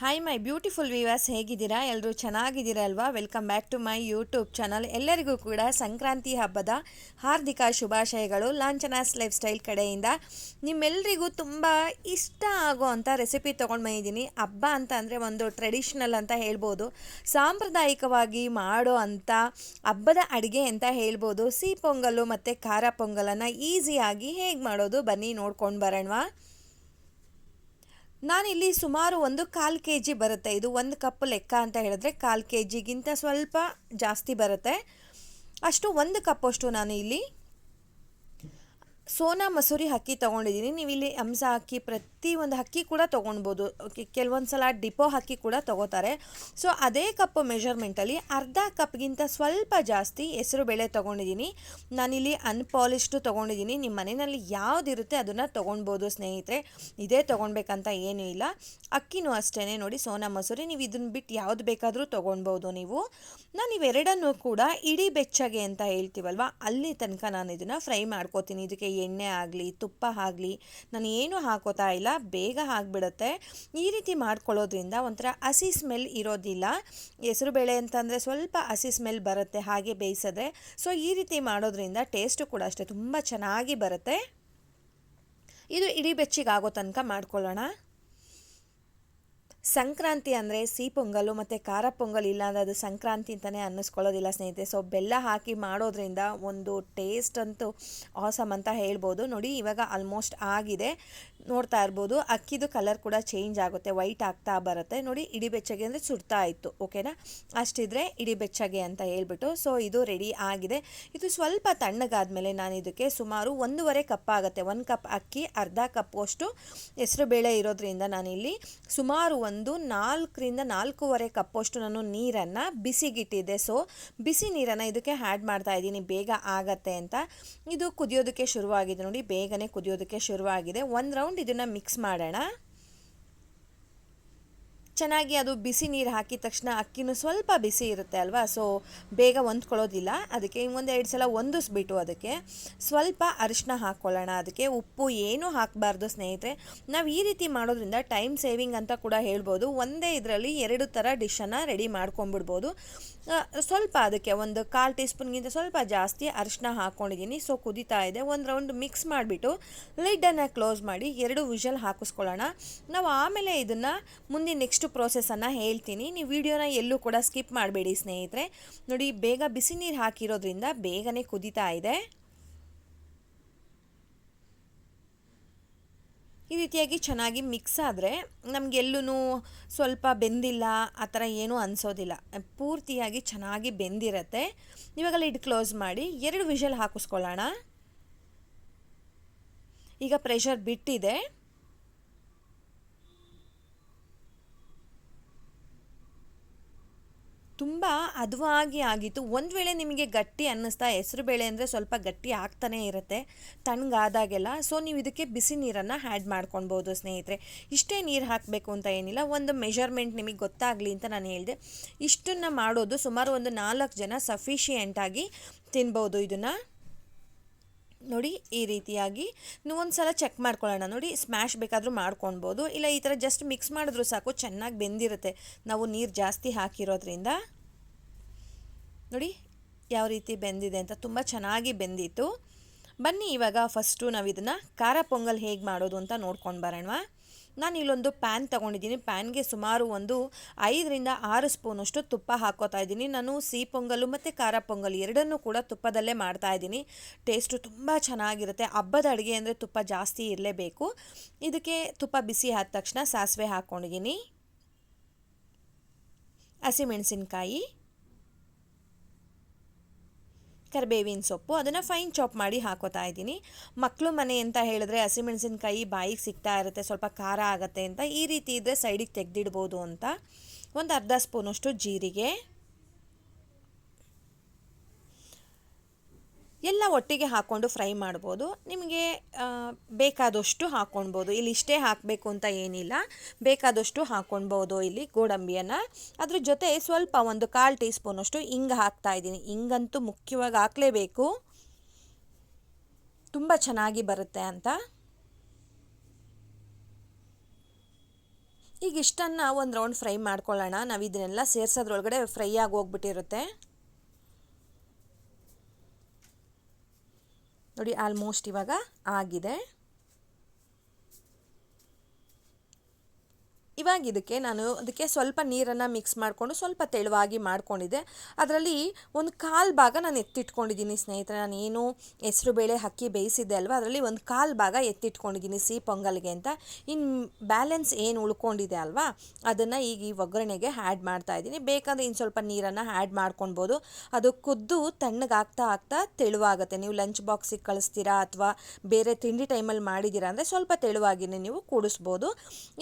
Hi my beautiful viewers ಹೇಗಿದ್ದೀರಾ? ಎಲ್ಲರೂ ಚೆನ್ನಾಗಿದ್ದೀರಲ್ವಾ welcome back to my YouTube channel ಎಲ್ಲರಿಗೂ ಕೂಡ ಸಂಕ್ರಾಂತಿ ಹಬ್ಬದ ಹಾರ್ದಿಕ ಶುಭಾಶಯಗಳು. ಲಾಂಚನಾಸ್ ಲೈಫ್ ಸ್ಟೈಲ್ ಕಡೆಯಿಂದ ನಿಮ್ಮೆಲ್ಲರಿಗೂ ತುಂಬ ಇಷ್ಟ ಆಗೋ ರೆಸಿಪಿ ತೊಗೊಂಡು ಬಂದಿದ್ದೀನಿ. ಹಬ್ಬ ಅಂತ ಅಂದರೆ ಒಂದು ಟ್ರೆಡಿಷ್ನಲ್ ಅಂತ ಹೇಳ್ಬೋದು. ಸಾಂಪ್ರದಾಯಿಕವಾಗಿ ಮಾಡೋ ಅಂಥ ಹಬ್ಬದ ಅಡುಗೆ ಅಂತ ಹೇಳ್ಬೋದು. ಸಿಹಿ ಪೊಂಗಲ್ಲು ಮತ್ತು ಖಾರ ಪೊಂಗಲನ್ನು ಈಸಿಯಾಗಿ ಹೇಗೆ ಮಾಡೋದು? ಬನ್ನಿ ನೋಡ್ಕೊಂಡು ಬರೋಣವಾ. ನಾನಿಲ್ಲಿ ಸುಮಾರು ಒಂದು ಕಾಲು ಕೆ ಜಿ ಬರುತ್ತೆ. ಇದು ಒಂದು ಕಪ್ ಲೆಕ್ಕ ಅಂತ ಹೇಳಿದ್ರೆ ಕಾಲು ಕೆ ಜಿಗಿಂತ ಸ್ವಲ್ಪ ಜಾಸ್ತಿ ಬರುತ್ತೆ. ಅಷ್ಟು ಒಂದು ಕಪ್ಪಷ್ಟು ನಾನು ಇಲ್ಲಿ ಸೋನಾ ಮಸೂರಿ ಅಕ್ಕಿ ತೊಗೊಂಡಿದ್ದೀನಿ. ನೀವು ಇಲ್ಲಿ ಅಂಸ ಅಕ್ಕಿ ಪ್ರತಿ ಒಂದು ಅಕ್ಕಿ ಕೂಡ ತೊಗೊಳ್ಬೋದು ಕೆಲವೊಂದು ಸಲ ಡಿಪೋ ಅಕ್ಕಿ ಕೂಡ ತೊಗೋತಾರೆ. ಸೊ ಅದೇ ಕಪ್ ಮೆಷರ್ಮೆಂಟಲ್ಲಿ ಅರ್ಧ ಕಪ್ಗಿಂತ ಸ್ವಲ್ಪ ಜಾಸ್ತಿ ಹೆಸರು ಬೇಳೆ ತೊಗೊಂಡಿದ್ದೀನಿ ನಾನಿಲ್ಲಿ ಅನ್ಪಾಲಿಶ್ಡು ತೊಗೊಂಡಿದ್ದೀನಿ ನಿಮ್ಮ ಮನೆಯಲ್ಲಿ ಯಾವುದಿರುತ್ತೆ ಅದನ್ನು ತೊಗೊಳ್ಬೋದು ಸ್ನೇಹಿತರೆ. ಇದೇ ತೊಗೊಳ್ಬೇಕಂತ ಏನೂ ಇಲ್ಲ. ಅಕ್ಕಿನೂ ಅಷ್ಟೇ ನೋಡಿ ಸೋನಾ ಮಸೂರಿ, ನೀವು ಇದನ್ನು ಬಿಟ್ಟು ಯಾವುದು ಬೇಕಾದರೂ ತೊಗೊಳ್ಬೋದು ನೀವು. ನಾನು ಇವೆರಡನ್ನೂ ಕೂಡ ಇಡೀ ಬೆಚ್ಚಗೆ ಅಂತ ಹೇಳ್ತೀವಲ್ವ? ಅಲ್ಲಿ ತನಕ ನಾನು ಇದನ್ನು ಫ್ರೈ ಮಾಡ್ಕೋತೀನಿ. ಇದಕ್ಕೆ ಎಣ್ಣೆ ಆಗಲಿ, ತುಪ್ಪ ಆಗಲಿ, ನಾನು ಏನೂ ಹಾಕೋತಾ ಇಲ್ಲ. ಬೇಗ ಆಗಿಬಿಡುತ್ತೆ. ಈ ರೀತಿ ಮಾಡ್ಕೊಳ್ಳೋದ್ರಿಂದ ಒಂಥರ ಹಸಿ ಸ್ಮೆಲ್ ಇರೋದಿಲ್ಲ. ಹೆಸರುಬೇಳೆ ಅಂತಂದರೆ ಸ್ವಲ್ಪ ಹಸಿ ಸ್ಮೆಲ್ ಬರುತ್ತೆ ಹಾಗೆ ಬೇಯಿಸಿದ್ರೆ ಸೊ ಈ ರೀತಿ ಮಾಡೋದ್ರಿಂದ ಟೇಸ್ಟು ಕೂಡ ಅಷ್ಟೇ ತುಂಬ ಚೆನ್ನಾಗಿ ಬರುತ್ತೆ. ಇದು ಇಡೀ ಬೆಚ್ಚಿಗೆ ಆಗೋ ತನಕ ಮಾಡ್ಕೊಳ್ಳೋಣ. ಸಂಕ್ರಾಂತಿ ಅಂದರೆ ಸಿಹಿ ಪೊಂಗಲು ಮತ್ತು ಖಾರ ಪೊಂಗಲ್ ಇಲ್ಲ ಅಂದರೆ ಅದು ಸಂಕ್ರಾಂತಿ ಅಂತಲೇ ಅನ್ನಿಸ್ಕೊಳ್ಳೋದಿಲ್ಲ ಸ್ನೇಹಿತರೆ. ಸೊ ಬೆಲ್ಲ ಹಾಕಿ ಮಾಡೋದ್ರಿಂದ ಒಂದು ಟೇಸ್ಟ್ ಅಂತೂ ಆಸಮ್ ಅಂತ ಹೇಳ್ಬೋದು. ನೋಡಿ, ಇವಾಗ ಆಲ್ಮೋಸ್ಟ್ ಆಗಿದೆ. ನೋಡ್ತಾ ಇರ್ಬೋದು. ಅಕ್ಕಿದು ಕಲರ್ ಕೂಡ ಚೇಂಜ್ ಆಗುತ್ತೆ. ವೈಟ್ ಆಗ್ತಾ ಬರುತ್ತೆ. ನೋಡಿ, ಇಡೀ ಬೆಚ್ಚಗೆ ಅಂದರೆ ಸುಡ್ತಾ ಇತ್ತು. ಓಕೆನಾ ಅಷ್ಟಿದ್ರೆ ಇಡೀ ಬೆಚ್ಚಗೆ ಅಂತ ಹೇಳ್ಬಿಟ್ಟು. ಸೊ ಇದು ರೆಡಿ ಆಗಿದೆ. ಇದು ಸ್ವಲ್ಪ ತಣ್ಣಗಾದ್ಮೇಲೆ ನಾನು ಇದಕ್ಕೆ ಸುಮಾರು ಒಂದೂವರೆ ಕಪ್ ಆಗುತ್ತೆ. ಒಂದು ಕಪ್ ಅಕ್ಕಿ, ಅರ್ಧ ಕಪ್ ಅಷ್ಟು ಹೆಸರು ಬೇಳೆ ಇರೋದ್ರಿಂದ ನಾನಿಲ್ಲಿ ಸುಮಾರು ಒಂದು ನಾಲ್ಕರಿಂದ ನಾಲ್ಕೂವರೆ ಕಪ್ಪಷ್ಟು ನಾನು ನೀರನ್ನು ಬಿಸಿಗಿಟ್ಟಿದ್ದೆ. ಸೊ ಬಿಸಿ ನೀರನ್ನು ಇದಕ್ಕೆ ಆ್ಯಡ್ ಮಾಡ್ತಾ ಇದ್ದೀನಿ. ಬೇಗ ಆಗತ್ತೆ ಅಂತ. ಇದು ಕುದಿಯೋದಕ್ಕೆ ಶುರುವಾಗಿದೆ. ನೋಡಿ, ಬೇಗನೆ ಕುದಿಯೋದಕ್ಕೆ ಶುರುವಾಗಿದೆ. ಒಂದು ರೌಂಡ್ ಇದನ್ನು ಮಿಕ್ಸ್ ಮಾಡೋಣ. ಚೆನ್ನಾಗಿ ಅದು ಬಿಸಿ ನೀರು ಹಾಕಿದ ತಕ್ಷಣ ಅಕ್ಕಿನೂ ಸ್ವಲ್ಪ ಬಿಸಿ ಇರುತ್ತೆ ಅಲ್ವಾ? ಸೊ ಬೇಗ ಹೊಂದ್ಕೊಳ್ಳೋದಿಲ್ಲ. ಅದಕ್ಕೆ ಒಂದು ಎರಡು ಸಲ ಹೊಂದಿಸ್ಬಿಟ್ಟು ಅದಕ್ಕೆ ಸ್ವಲ್ಪ ಅರಿಶಿನ ಹಾಕ್ಕೊಳ್ಳೋಣ. ಅದಕ್ಕೆ ಉಪ್ಪು ಏನೂ ಹಾಕಬಾರ್ದು ಸ್ನೇಹಿತರೆ. ನಾವು ಈ ರೀತಿ ಮಾಡೋದ್ರಿಂದ ಟೈಮ್ ಸೇವಿಂಗ್ ಅಂತ ಕೂಡ ಹೇಳ್ಬೋದು. ಒಂದೇ ಇದರಲ್ಲಿ ಎರಡು ಥರ ಡಿಶನ್ನು ರೆಡಿ ಮಾಡ್ಕೊಂಡ್ಬಿಡ್ಬೋದು. ಸ್ವಲ್ಪ ಅದಕ್ಕೆ ಒಂದು ಕಾಲು ಟೀ ಸ್ಪೂನ್ಗಿಂತ ಸ್ವಲ್ಪ ಜಾಸ್ತಿ ಅರಿಶಿನ ಹಾಕ್ಕೊಂಡಿದ್ದೀನಿ. ಸೊ ಕುದೀತಾ ಇದೆ. ಒಂದು ರೌಂಡ್ ಮಿಕ್ಸ್ ಮಾಡಿಬಿಟ್ಟು ಲಿಡ್ಡನ್ನು ಕ್ಲೋಸ್ ಮಾಡಿ ಎರಡು ವಿಷಲ್ ಹಾಕಿಸ್ಕೊಳ್ಳೋಣ. ನಾವು ಆಮೇಲೆ ಇದನ್ನು ಮುಂದೆ ನೆಕ್ಸ್ಟ್ ಪ್ರೋಸೆಸನ್ನು ಹೇಳ್ತೀನಿ. ನೀವು ವಿಡಿಯೋನ ಎಲ್ಲೂ ಕೂಡ ಸ್ಕಿಪ್ ಮಾಡಬೇಡಿ ಸ್ನೇಹಿತರೆ. ನೋಡಿ, ಬೇಗ ಬಿಸಿ ನೀರು ಹಾಕಿರೋದ್ರಿಂದ ಬೇಗನೆ ಕುದೀತಾ ಇದೆ. ಈ ರೀತಿಯಾಗಿ ಚೆನ್ನಾಗಿ ಮಿಕ್ಸ್ ಆದರೆ ನಮಗೆಲ್ಲೂ ಸ್ವಲ್ಪ ಬೆಂದಿಲ್ಲ, ಆ ಥರ ಏನೂ ಅನಿಸೋದಿಲ್ಲ. ಪೂರ್ತಿಯಾಗಿ ಚೆನ್ನಾಗಿ ಬೆಂದಿರತ್ತೆ. ಇವಾಗ ಲಿಡ್ ಕ್ಲೋಸ್ ಮಾಡಿ ಎರಡು ವಿಷಲ್ ಹಾಕಿಸ್ಕೊಳ್ಳೋಣ. ಈಗ ಪ್ರೆಷರ್ ಬಿಟ್ಟಿದೆ. ತುಂಬ ಅದುವಾಗಿ ಆಗಿತ್ತು. ಒಂದು ವೇಳೆ ನಿಮಗೆ ಗಟ್ಟಿ ಅನ್ನಿಸ್ತಾ, ಹೆಸರು ಬೇಳೆ ಅಂದರೆ ಸ್ವಲ್ಪ ಗಟ್ಟಿ ಆಗ್ತಾನೇ ಇರುತ್ತೆ, ತಣ್ಣಗಾದಾಗೆಲ್ಲ. ಸೊ ನೀವು ಇದಕ್ಕೆ ಬಿಸಿ ನೀರನ್ನು ಆ್ಯಡ್ ಮಾಡ್ಕೊಳ್ಬೋದು ಸ್ನೇಹಿತರೆ. ಇಷ್ಟೇ ನೀರು ಹಾಕಬೇಕು ಅಂತ ಏನಿಲ್ಲ, ಒಂದು ಮೆಷರ್ಮೆಂಟ್ ನಿಮಗೆ ಗೊತ್ತಾಗಲಿ ಅಂತ ನಾನು ಹೇಳಿದೆ. ಇಷ್ಟನ್ನು ಮಾಡೋದು ಸುಮಾರು ಒಂದು ನಾಲ್ಕು ಜನ ಸಫಿಷಿಯೆಂಟಾಗಿ ತಿನ್ಬೋದು ಇದನ್ನು. ನೋಡಿ, ಈ ರೀತಿಯಾಗಿ ನೀವು ಒಂದು ಸಲ ಚೆಕ್ ಮಾಡ್ಕೊಳ್ಳೋಣ. ನೋಡಿ ಸ್ಮ್ಯಾಶ್ ಬೇಕಾದರೂ ಮಾಡ್ಕೊಳ್ಬೋದು ಇಲ್ಲ, ಈ ಥರ ಜಸ್ಟ್ ಮಿಕ್ಸ್ ಮಾಡಿದ್ರು ಸಾಕು, ಚೆನ್ನಾಗಿ ಬೆಂದಿರುತ್ತೆ. ನಾವು ನೀರು ಜಾಸ್ತಿ ಹಾಕಿರೋದ್ರಿಂದ. ನೋಡಿ, ಯಾವ ರೀತಿ ಬೆಂದಿದೆ ಅಂತ ತುಂಬ ಚೆನ್ನಾಗಿ ಬೆಂದಿತ್ತು. ಬನ್ನಿ, ಇವಾಗ ಫಸ್ಟು ನಾವು ಇದನ್ನು ಖಾರ ಪೊಂಗಲ್ ಹೇಗೆ ಮಾಡೋದು ಅಂತ ನೋಡ್ಕೊಂಡು ಬರೋಣವಾ. ನಾನು ಇಲ್ಲೊಂದು ಪ್ಯಾನ್ ತೊಗೊಂಡಿದ್ದೀನಿ. ಪ್ಯಾನ್ಗೆ ಸುಮಾರು ಒಂದು ಐದರಿಂದ ಆರು ಸ್ಪೂನಷ್ಟು ತುಪ್ಪ ಹಾಕೋತಾ ಇದ್ದೀನಿ. ನಾನು ಸಿಹಿ ಪೊಂಗಲು ಮತ್ತು ಖಾರ ಪೊಂಗಲ್ ಎರಡನ್ನೂ ಕೂಡ ತುಪ್ಪದಲ್ಲೇ ಮಾಡ್ತಾ ಇದ್ದೀನಿ. ಟೇಸ್ಟು ತುಂಬ ಚೆನ್ನಾಗಿರುತ್ತೆ. ಹಬ್ಬದ ಅಡುಗೆ ಅಂದರೆ ತುಪ್ಪ ಜಾಸ್ತಿ ಇರಲೇಬೇಕು. ಇದಕ್ಕೆ ತುಪ್ಪ ಬಿಸಿ ಆದ ತಕ್ಷಣ ಸಾಸಿವೆ ಹಾಕ್ಕೊಂಡಿದ್ದೀನಿ ಹಸಿಮೆಣಸಿನ್ಕಾಯಿ. ಕರಿಬೇವಿನ ಸೊಪ್ಪು, ಅದನ್ನು ಫೈನ್ ಚಾಪ್ ಮಾಡಿ ಹಾಕೋತಾ ಇದ್ದೀನಿ. ಮಕ್ಕಳು ಮನೆ ಅಂತ ಹೇಳಿದ್ರೆ ಹಸಿಮೆಣಸಿನ್ಕಾಯಿ ಬಾಯಿಗೆ ಸಿಗ್ತಾ ಇರುತ್ತೆ, ಸ್ವಲ್ಪ ಖಾರ ಆಗುತ್ತೆ ಅಂತ. ಈ ರೀತಿ ಇದ್ದರೆ ಸೈಡಿಗೆ ತೆಗೆದಿಡ್ಬೋದು ಅಂತ. ಒಂದು ಅರ್ಧ ಸ್ಪೂನಷ್ಟು ಜೀರಿಗೆ. ಎಲ್ಲ ಒಟ್ಟಿಗೆ ಹಾಕ್ಕೊಂಡು ಫ್ರೈ ಮಾಡ್ಬೋದು. ನಿಮಗೆ ಬೇಕಾದಷ್ಟು ಹಾಕ್ಕೊಳ್ಬೋದು ಇಲ್ಲಿ ಇಷ್ಟೇ ಹಾಕಬೇಕು ಅಂತ ಏನಿಲ್ಲ. ಬೇಕಾದಷ್ಟು ಹಾಕ್ಕೊಳ್ಬೋದು ಇಲ್ಲಿ ಗೋಡಂಬಿಯನ್ನು. ಅದ್ರ ಜೊತೆ ಸ್ವಲ್ಪ ಒಂದು ಕಾಲು ಟೀ ಸ್ಪೂನಷ್ಟು ಹಿಂಗೆ ಹಾಕ್ತಾ ಇದ್ದೀನಿ. ಹಿಂಗಂತೂ ಮುಖ್ಯವಾಗಿ ಹಾಕಲೇಬೇಕು. ತುಂಬ ಚೆನ್ನಾಗಿ ಬರುತ್ತೆ ಅಂತ. ಈಗ ಇಷ್ಟನ್ನು ಒಂದು ರೌಂಡ್ ಫ್ರೈ ಮಾಡ್ಕೊಳ್ಳೋಣ. ನಾವು ಇದನ್ನೆಲ್ಲ ಸೇರ್ಸೋದ್ರೊಳಗಡೆ ಫ್ರೈ ಆಗಿ ಹೋಗ್ಬಿಟ್ಟಿರುತ್ತೆ ನೋಡಿ ಆಲ್ಮೋಸ್ಟ್ ಇವಾಗ ಆಗಿದೆ. ಇವಾಗ ಇದಕ್ಕೆ ನಾನು ಅದಕ್ಕೆ ಸ್ವಲ್ಪ ನೀರನ್ನು ಮಿಕ್ಸ್ ಮಾಡಿಕೊಂಡು ಸ್ವಲ್ಪ ತೆಳುವಾಗಿ ಮಾಡಿಕೊಂಡಿದ್ದೆ. ಅದರಲ್ಲಿ ಒಂದು ಕಾಲು ಭಾಗ ನಾನು ಎತ್ತಿಟ್ಕೊಂಡಿದ್ದೀನಿ ಸ್ನೇಹಿತರೆ. ನಾನು ಏನು ಹೆಸರು ಬೇಳೆ ಅಕ್ಕಿ ಬೇಯಿಸಿದ್ದೆ ಅಲ್ವಾ? ಅದರಲ್ಲಿ ಒಂದು ಕಾಲು ಭಾಗ ಎತ್ತಿಟ್ಕೊಂಡಿದ್ದೀನಿ ಸಿಹಿ ಪೊಂಗಲ್ಗೆ ಅಂತ. ಇನ್ನು ಬ್ಯಾಲೆನ್ಸ್ ಏನು ಉಳ್ಕೊಂಡಿದೆ ಅಲ್ವಾ? ಅದನ್ನು ಈಗ ಈ ಒಗ್ಗರಣೆಗೆ ಆ್ಯಡ್ ಮಾಡ್ತಾ ಇದ್ದೀನಿ. ಬೇಕಾದರೆ ಇನ್ನು ಸ್ವಲ್ಪ ನೀರನ್ನು ಆ್ಯಡ್ ಮಾಡ್ಕೊಳ್ಬೋದು. ಅದು ಕುದ್ದು ತಣ್ಣಗಾಗ್ತಾ ಆಗ್ತಾ ತೆಳುವಾಗುತ್ತೆ. ನೀವು ಲಂಚ್ ಬಾಕ್ಸಿಗೆ ಕಳಿಸ್ತೀರಾ ಅಥವಾ ಬೇರೆ ತಿಂಡಿ ಟೈಮಲ್ಲಿ ಮಾಡಿದ್ದೀರಾ ಅಂದರೆ ಸ್ವಲ್ಪ ತೆಳುವಾಗಿನೇ ನೀವು ಕೂಡಿಸ್ಬೋದು.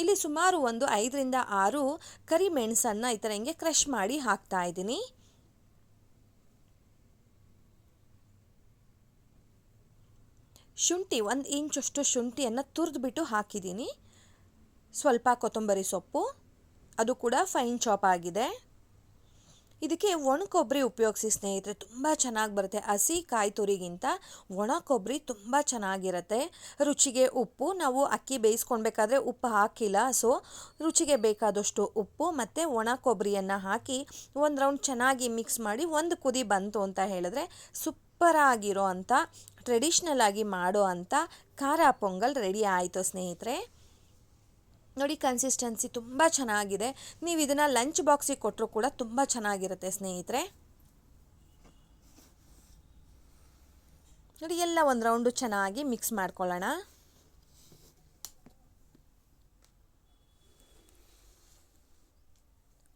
ಇಲ್ಲಿ ಸುಮಾರು ಒಂದು ಐದರಿಂದ ಆರು ಕರಿಮೆಣಸನ್ನು ಈ ಥರ ಹಿಂಗೆ ಕ್ರಷ್ ಮಾಡಿ ಹಾಕ್ತಾ ಇದ್ದೀನಿ. ಶುಂಠಿ ಒಂದು ಇಂಚಷ್ಟು ಶುಂಠಿಯನ್ನು ತುರಿದ್ಬಿಟ್ಟು ಹಾಕಿದ್ದೀನಿ. ಸ್ವಲ್ಪ ಕೊತ್ತಂಬರಿ ಸೊಪ್ಪು, ಅದು ಕೂಡ ಫೈನ್ ಚಾಪ್ ಆಗಿದೆ. ಇದಕ್ಕೆ ಒಣ ಕೊಬ್ಬರಿ ಉಪಯೋಗಿಸಿ ಸ್ನೇಹಿತರೆ, ತುಂಬ ಚೆನ್ನಾಗಿ ಬರುತ್ತೆ. ಹಸಿ ಕಾಯಿ ತುರಿಗಿಂತ ಒಣ ಕೊಬ್ಬರಿ ತುಂಬ ಚೆನ್ನಾಗಿರುತ್ತೆ. ರುಚಿಗೆ ಉಪ್ಪು, ನಾವು ಅಕ್ಕಿ ಬೇಯಿಸ್ಕೊಳ್ಬೇಕಾದ್ರೆ ಉಪ್ಪು ಹಾಕಿಲ್ಲ. ಸೊ ರುಚಿಗೆ ಬೇಕಾದಷ್ಟು ಉಪ್ಪು ಮತ್ತು ಒಣ ಕೊಬ್ಬರಿಯನ್ನು ಹಾಕಿ ಒಂದು ರೌಂಡ್ ಚೆನ್ನಾಗಿ ಮಿಕ್ಸ್ ಮಾಡಿ ಒಂದು ಕುದಿ ಬಂತು ಅಂತ ಹೇಳಿದ್ರೆ ಸೂಪರಾಗಿರೋ ಅಂಥ ಟ್ರೆಡಿಷ್ನಲ್ ಆಗಿ ಮಾಡೋ ಅಂಥ ಖಾರ ಪೊಂಗಲ್ ರೆಡಿ ಆಯಿತು ಸ್ನೇಹಿತರೆ. ನೋಡಿ ಕನ್ಸಿಸ್ಟೆನ್ಸಿ ತುಂಬ ಚೆನ್ನಾಗಿದೆ. ನೀವು ಇದನ್ನು ಲಂಚ್ ಬಾಕ್ಸಿಗೆ ಕೊಟ್ಟರು ಕೂಡ ತುಂಬ ಚೆನ್ನಾಗಿರುತ್ತೆ ಸ್ನೇಹಿತರೆ. ನೋಡಿ, ಎಲ್ಲ ಒಂದು ರೌಂಡು ಚೆನ್ನಾಗಿ ಮಿಕ್ಸ್ ಮಾಡ್ಕೊಳ್ಳೋಣ.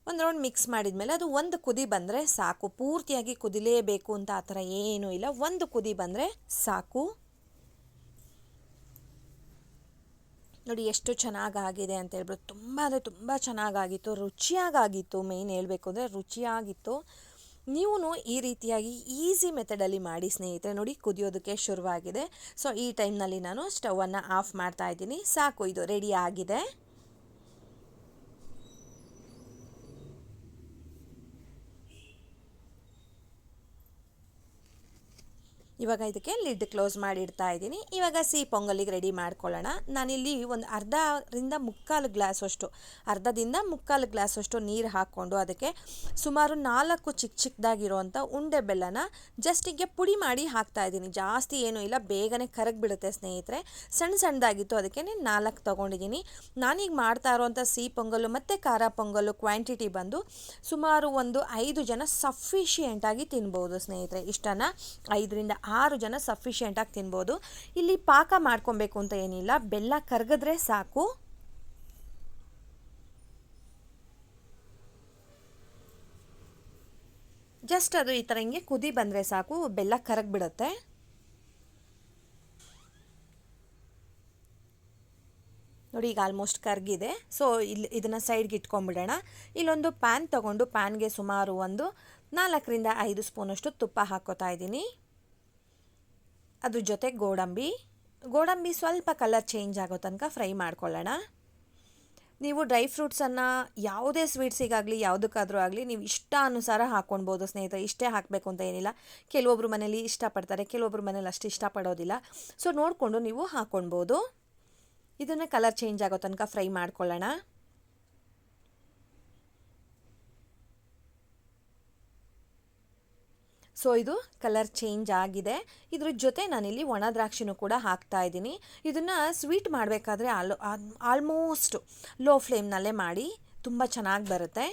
ಒಂದು ರೌಂಡ್ ಮಿಕ್ಸ್ ಮಾಡಿದ್ಮೇಲೆ ಅದು ಒಂದು ಕುದಿ ಬಂದರೆ ಸಾಕು. ಪೂರ್ತಿಯಾಗಿ ಕುದಿಲೇಬೇಕು ಅಂತ ಆ ಥರ ಏನೂ ಇಲ್ಲ. ಒಂದು ಕುದಿ ಬಂದರೆ ಸಾಕು. ನೋಡಿ ಎಷ್ಟು ಚೆನ್ನಾಗಾಗಿದೆ ಅಂತ ಹೇಳ್ಬಿಟ್ಟು ತುಂಬ ಅಂದರೆ ತುಂಬ ಚೆನ್ನಾಗಾಗಿತ್ತು, ರುಚಿಯಾಗಾಗಿತ್ತು ಮೇಯ್ನ್ ಹೇಳಬೇಕು ಅಂದರೆ ರುಚಿಯಾಗಿತ್ತು. ನೀವು ಈ ರೀತಿಯಾಗಿ ಈಸಿ ಮೆಥಡಲ್ಲಿ ಮಾಡಿ ಸ್ನೇಹಿತರೆ, ನೋಡಿ ಕುದಿಯೋದಕ್ಕೆ ಶುರುವಾಗಿದೆ. ಸೊ ಈ ಟೈಮ್ನಲ್ಲಿ ನಾನು ಸ್ಟವನ್ನು ಆಫ್ ಮಾಡ್ತಾ ಇದ್ದೀನಿ. ಸಾಕು, ಇದು ರೆಡಿ ಆಗಿದೆ. ಇವಾಗ ಇದಕ್ಕೆ ಲಿಡ್ ಕ್ಲೋಸ್ ಮಾಡಿ ಇಡ್ತಾ ಇದ್ದೀನಿ. ಇವಾಗ ಸಿಹಿ ಪೊಂಗಲಿಗೆ ರೆಡಿ ಮಾಡ್ಕೊಳ್ಳೋಣ. ನಾನಿಲ್ಲಿ ಒಂದು ಅರ್ಧರಿಂದ ಮುಕ್ಕಾಲು ಗ್ಲಾಸಷ್ಟು ಅರ್ಧದಿಂದ ಮುಕ್ಕಾಲು ಗ್ಲಾಸಷ್ಟು ನೀರು ಹಾಕ್ಕೊಂಡು ಅದಕ್ಕೆ ಸುಮಾರು ನಾಲ್ಕು ಚಿಕ್ಕ ಚಿಕ್ಕದಾಗಿರುವಂಥ ಉಂಡೆ ಬೆಲ್ಲನ ಜಸ್ಟ್ ಹೀಗೆ ಪುಡಿ ಮಾಡಿ ಹಾಕ್ತಾ ಇದ್ದೀನಿ. ಜಾಸ್ತಿ ಏನೂ ಇಲ್ಲ, ಬೇಗನೆ ಕರಗಿಬಿಡುತ್ತೆ ಸ್ನೇಹಿತರೆ. ಸಣ್ಣ ಸಣ್ಣದಾಗಿತ್ತು ಅದಕ್ಕೆ ನಾಲ್ಕು ತೊಗೊಂಡಿದ್ದೀನಿ. ನಾನೀಗ ಮಾಡ್ತಾ ಇರೋವಂಥ ಸಿಹಿ ಪೊಂಗಲು ಮತ್ತು ಖಾರ ಪೊಂಗಲು ಕ್ವಾಂಟಿಟಿ ಬಂದು ಸುಮಾರು ಒಂದು ಐದು ಜನ ಸಫಿಷಿಯೆಂಟಾಗಿ ತಿನ್ಬೋದು ಸ್ನೇಹಿತರೆ. ಇಷ್ಟನ್ನು ಐದರಿಂದ ಆರು ಜನ ಸಫಿಷಿಯೆಂಟಾಗಿ ತಿನ್ಬೋದು. ಇಲ್ಲಿ ಪಾಕ ಮಾಡ್ಕೊಬೇಕು ಅಂತ ಏನಿಲ್ಲ. ಬೆಲ್ಲ ಕರಗಿದ್ರೆ ಸಾಕು. ಜಸ್ಟ್ ಅದು ಈ ಥರ ಹಿಂಗೆ ಕುದಿ ಬಂದರೆ ಸಾಕು. ಬೆಲ್ಲ ಕರಗಿಬಿಡುತ್ತೆ. ನೋಡಿ, ಈಗ ಆಲ್ಮೋಸ್ಟ್ ಕರಗಿದೆ. ಸೊ ಇಲ್ಲಿ ಇದನ್ನು ಸೈಡ್ಗೆ ಇಟ್ಕೊಂಡ್ಬಿಡೋಣ. ಇಲ್ಲೊಂದು ಪ್ಯಾನ್ ತಗೊಂಡು ಪ್ಯಾನ್ಗೆ ಸುಮಾರು ಒಂದು ನಾಲ್ಕರಿಂದ ಐದು ಸ್ಪೂನಷ್ಟು ತುಪ್ಪ ಹಾಕೋತಾ ಇದ್ದೀನಿ. ಅದ್ರ ಜೊತೆ ಗೋಡಂಬಿ. ಗೋಡಂಬಿ ಸ್ವಲ್ಪ ಕಲರ್ ಚೇಂಜ್ ಆಗೋ ತನಕ ಫ್ರೈ ಮಾಡ್ಕೊಳ್ಳೋಣ. ನೀವು ಡ್ರೈ ಫ್ರೂಟ್ಸನ್ನು ಯಾವುದೇ ಸ್ವೀಟ್ಸಿಗಾಗಲಿ ಯಾವುದಕ್ಕಾದರೂ ಆಗಲಿ, ನೀವು ಇಷ್ಟ ಅನುಸಾರ ಹಾಕ್ಕೊಳ್ಬೋದು ಸ್ನೇಹಿತರೆ. ಇಷ್ಟೇ ಹಾಕಬೇಕು ಅಂತ ಏನಿಲ್ಲ. ಕೆಲವೊಬ್ಬರು ಮನೇಲಿ ಇಷ್ಟಪಡ್ತಾರೆ ಕೆಲವೊಬ್ಬರು ಮನೇಲಿ ಅಷ್ಟು ಇಷ್ಟಪಡೋದಿಲ್ಲ. ಸೊ ನೋಡಿಕೊಂಡು ನೀವು ಹಾಕ್ಕೊಳ್ಬೋದು. ಇದನ್ನು ಕಲರ್ ಚೇಂಜ್ ಆಗೋ ತನಕ ಫ್ರೈ ಮಾಡ್ಕೊಳ್ಳೋಣ. ಸೊ ಇದು ಕಲರ್ ಚೇಂಜ್ ಆಗಿದೆ. ಇದ್ರ ಜೊತೆ ನಾನಿಲ್ಲಿ ಒಣ ದ್ರಾಕ್ಷಿನೂ ಕೂಡ ಹಾಕ್ತಾ ಇದ್ದೀನಿ. ಇದನ್ನು ಸ್ವೀಟ್ ಮಾಡಬೇಕಾದ್ರೆ ಆಲ್ ಆಲ್ಮೋಸ್ಟ್ ಲೋ ಫ್ಲೇಮ್ನಲ್ಲೇ ಮಾಡಿ ತುಂಬ ಚೆನ್ನಾಗಿ ಬರುತ್ತೆ.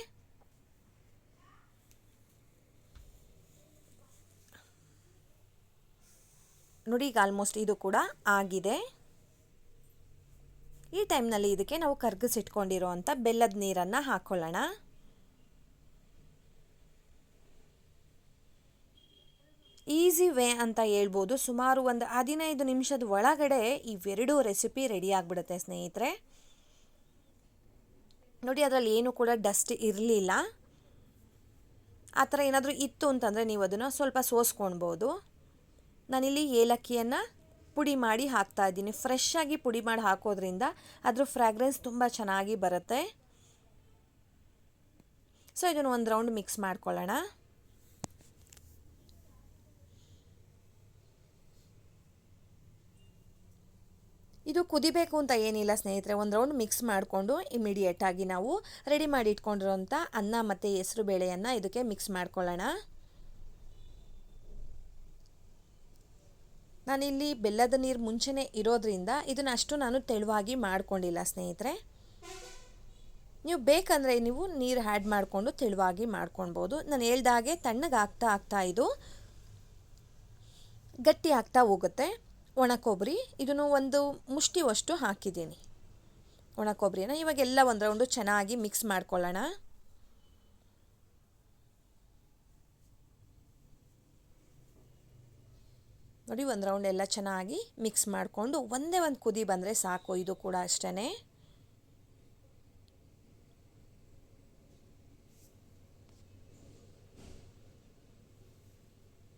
ನೋಡಿ, ಈಗ ಆಲ್ಮೋಸ್ಟ್ ಇದು ಕೂಡ ಆಗಿದೆ. ಈ ಟೈಮ್ನಲ್ಲಿ ಇದಕ್ಕೆ ನಾವು ಕರ್ಗಿಸಿಟ್ಕೊಂಡಿರೋ ಅಂಥ ಬೆಲ್ಲದ ನೀರನ್ನು ಹಾಕ್ಕೊಳ್ಳೋಣ ಈಸಿ ವೇ ಅಂತ ಹೇಳ್ಬೋದು. ಸುಮಾರು ಒಂದು ಹದಿನೈದು ನಿಮಿಷದ ಒಳಗಡೆ ಇವೆರಡೂ ರೆಸಿಪಿ ರೆಡಿ ಆಗಿಬಿಡುತ್ತೆ ಸ್ನೇಹಿತರೆ. ನೋಡಿ, ಅದರಲ್ಲಿ ಏನು ಕೂಡ ಡಸ್ಟ್ ಇರಲಿಲ್ಲ. ಆ ಥರ ಏನಾದರೂ ಇತ್ತು ಅಂತಂದರೆ ನೀವು ಅದನ್ನು ಸ್ವಲ್ಪ ಸೋಸ್ಕೊಳ್ಬೋದು ನಾನಿಲ್ಲಿ ಏಲಕ್ಕಿಯನ್ನು ಪುಡಿ ಮಾಡಿ ಹಾಕ್ತಾ ಇದ್ದೀನಿ. ಫ್ರೆಶ್ ಆಗಿ ಪುಡಿ ಮಾಡಿ ಹಾಕೋದ್ರಿಂದ ಅದ್ರ ಫ್ರ್ಯಾಗ್ರೆನ್ಸ್ ತುಂಬ ಚೆನ್ನಾಗಿ ಬರುತ್ತೆ. ಸೊ ಇದನ್ನು ಒಂದು ರೌಂಡ್ ಮಿಕ್ಸ್ ಮಾಡ್ಕೊಳ್ಳೋಣ ಇದು ಕುದಿಬೇಕು ಅಂತ ಏನಿಲ್ಲ ಸ್ನೇಹಿತರೆ, ಒಂದು ರೌಂಡ್ ಮಿಕ್ಸ್ ಮಾಡಿಕೊಂಡು ಇಮಿಡಿಯೇಟಾಗಿ ನಾವು ರೆಡಿ ಮಾಡಿ ಇಟ್ಕೊಂಡಿರೋಂಥ ಅನ್ನ ಮತ್ತು ಹೆಸರು ಬೇಳೆಯನ್ನು ಇದಕ್ಕೆ ಮಿಕ್ಸ್ ಮಾಡ್ಕೊಳ್ಳೋಣ. ನಾನಿಲ್ಲಿ ಬೆಲ್ಲದ ನೀರು ಮುಂಚೆನೇ ಇರೋದ್ರಿಂದ ಇದನ್ನ ಅಷ್ಟು ನಾನು ತೆಳುವಾಗಿ ಮಾಡ್ಕೊಂಡಿಲ್ಲ ಸ್ನೇಹಿತರೆ. ನೀವು ಬೇಕಂದರೆ ನೀವು ನೀರು ಆ್ಯಡ್ ಮಾಡಿಕೊಂಡು ತೆಳುವಾಗಿ ಮಾಡ್ಕೊಳ್ಬೋದು. ನಾನು ಹೇಳ್ದಾಗೆ ತಣ್ಣಗೆ ಆಗ್ತಾ ಆಗ್ತಾ ಇದು ಗಟ್ಟಿ ಆಗ್ತಾ ಹೋಗುತ್ತೆ. ಒಣ ಕೊಬ್ಬರಿ ಇದನ್ನು ಒಂದು ಮುಷ್ಟಿವಷ್ಟು ಹಾಕಿದ್ದೀನಿ. ಒಣ ಕೊಬ್ಬರಿನ ಇವಾಗೆಲ್ಲ ಒಂದು ರೌಂಡು ಚೆನ್ನಾಗಿ ಮಿಕ್ಸ್ ಮಾಡ್ಕೊಳ್ಳೋಣ. ನೋಡಿ, ಒಂದು ರೌಂಡ್ ಎಲ್ಲ ಚೆನ್ನಾಗಿ ಮಿಕ್ಸ್ ಮಾಡಿಕೊಂಡು ಒಂದೇ ಒಂದು ಕುದಿ ಬಂದರೆ ಸಾಕು, ಇದು ಕೂಡ ಅಷ್ಟೇ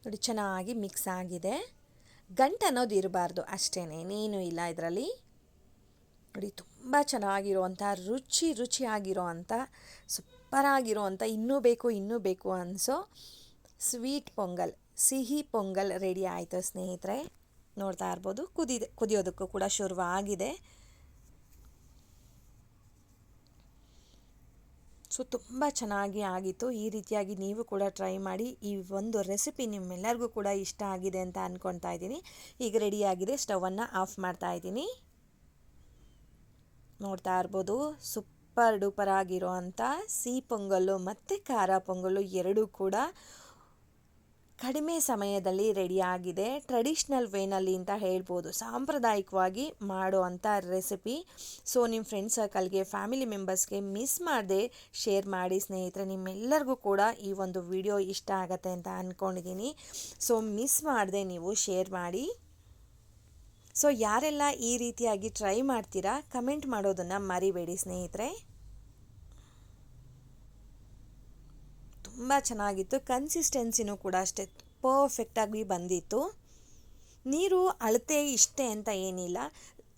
ನೋಡಿ, ಚೆನ್ನಾಗಿ ಮಿಕ್ಸ್ ಆಗಿದೆ. ಗಂಟು ಅನ್ನೋದು ಇರಬಾರ್ದು ಅಷ್ಟೇ ನೀನು ಇಲ್ಲ ಇದರಲ್ಲಿ. ನೋಡಿ, ತುಂಬ ಚೆನ್ನಾಗಿರುವಂಥ ರುಚಿ ರುಚಿಯಾಗಿರೋ ಅಂಥ ಸೂಪರಾಗಿರುವಂಥ, ಇನ್ನೂ ಬೇಕು ಇನ್ನೂ ಬೇಕು ಅನಿಸೋ ಸ್ವೀಟ್ ಪೊಂಗಲ್, ಸಿಹಿ ಪೊಂಗಲ್ ರೆಡಿ ಆಯಿತು ಸ್ನೇಹಿತರೆ. ನೋಡ್ತಾ ಇರ್ಬೋದು, ಕುದಿದೆ, ಕುದಿಯೋದಕ್ಕೂ ಕೂಡ ಶುರುವಾಗಿದೆ. ಸೊ ತುಂಬ ಚೆನ್ನಾಗಿ ಆಗಿತ್ತು. ಈ ರೀತಿಯಾಗಿ ನೀವು ಕೂಡ ಟ್ರೈ ಮಾಡಿ ಈ ಒಂದು ರೆಸಿಪಿ ನಿಮ್ಮೆಲ್ಲರಿಗೂ ಕೂಡ ಇಷ್ಟ ಆಗಿದೆ ಅಂತ ಅಂದ್ಕೊಳ್ತಾ ಇದ್ದೀನಿ. ಈಗ ರೆಡಿಯಾಗಿದೆ ಸ್ಟವನ್ನು ಆಫ್ ಮಾಡ್ತಾ ಇದ್ದೀನಿ. ನೋಡ್ತಾ ಇರ್ಬೋದು. ಸೂಪರ್ ಡೂಪರ್ ಆಗಿರೋ ಅಂಥ ಸಿಹಿ ಪೊಂಗಲ್ಲು ಮತ್ತು ಖಾರ ಪೊಂಗಲ್ಲು ಎರಡೂ ಕೂಡ ಕಡಿಮೆ ಸಮಯದಲ್ಲಿ ರೆಡಿಯಾಗಿದೆ ಟ್ರೆಡಿಷ್ನಲ್ ವೇನಲ್ಲಿ ಅಂತ ಹೇಳ್ಬೋದು. ಸಾಂಪ್ರದಾಯಿಕವಾಗಿ ಮಾಡೋ ಅಂಥ ರೆಸಿಪಿ ಸೊ ನಿಮ್ಮ ಫ್ರೆಂಡ್ ಸರ್ಕಲ್ಗೆ ಫ್ಯಾಮಿಲಿ ಮೆಂಬರ್ಸ್ಗೆ ಮಿಸ್ ಮಾಡದೆ ಶೇರ್ ಮಾಡಿ ಸ್ನೇಹಿತರೆ, ನಿಮ್ಮೆಲ್ಲರಿಗೂ ಕೂಡ ಈ ಒಂದು ವಿಡಿಯೋ ಇಷ್ಟ ಆಗತ್ತೆ ಅಂತ ಅಂದ್ಕೊಂಡಿದ್ದೀನಿ ಸೊ ಮಿಸ್ ಮಾಡದೆ ನೀವು ಶೇರ್ ಮಾಡಿ. ಸೊ ಯಾರೆಲ್ಲ ಈ ರೀತಿಯಾಗಿ ಟ್ರೈ ಮಾಡ್ತೀರಾ ಕಮೆಂಟ್ ಮಾಡೋದನ್ನು ಮರಿಬೇಡಿ ಸ್ನೇಹಿತರೆ. ತುಂಬ ಚೆನ್ನಾಗಿತ್ತು. ಕನ್ಸಿಸ್ಟೆನ್ಸಿನೂ ಕೂಡ ಅಷ್ಟೇ ಪರ್ಫೆಕ್ಟಾಗಿ ಬಂದಿತ್ತು. ನೀರು ಅಳತೆ ಇಷ್ಟೇ ಅಂತ ಏನಿಲ್ಲ.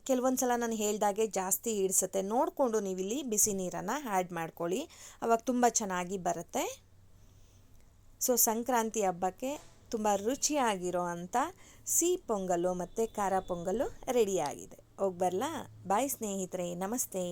ಕೆಲವೊಂದು ಸಲ ನಾನು ಹೇಳ್ದಾಗೆ ಜಾಸ್ತಿ ಹಿಡಿಸುತ್ತೆ ನೋಡಿಕೊಂಡು ನೀವಿಲ್ಲಿ ಬಿಸಿ ನೀರನ್ನು ಆ್ಯಡ್ ಮಾಡ್ಕೊಳ್ಳಿ. ಅವಾಗ ತುಂಬ ಚೆನ್ನಾಗಿ ಬರುತ್ತೆ. ಸೊ ಸಂಕ್ರಾಂತಿ ಹಬ್ಬಕ್ಕೆ ತುಂಬ ರುಚಿಯಾಗಿರೋ ಅಂಥ ಸಿಹಿ ಪೊಂಗಲ್ಲು ಮತ್ತು ಖಾರ ಪೊಂಗಲು ರೆಡಿಯಾಗಿದೆ ಹೋಗಿ ಬರಲಾ? ಬಾಯ್ ಸ್ನೇಹಿತರೆ. ನಮಸ್ತೆ.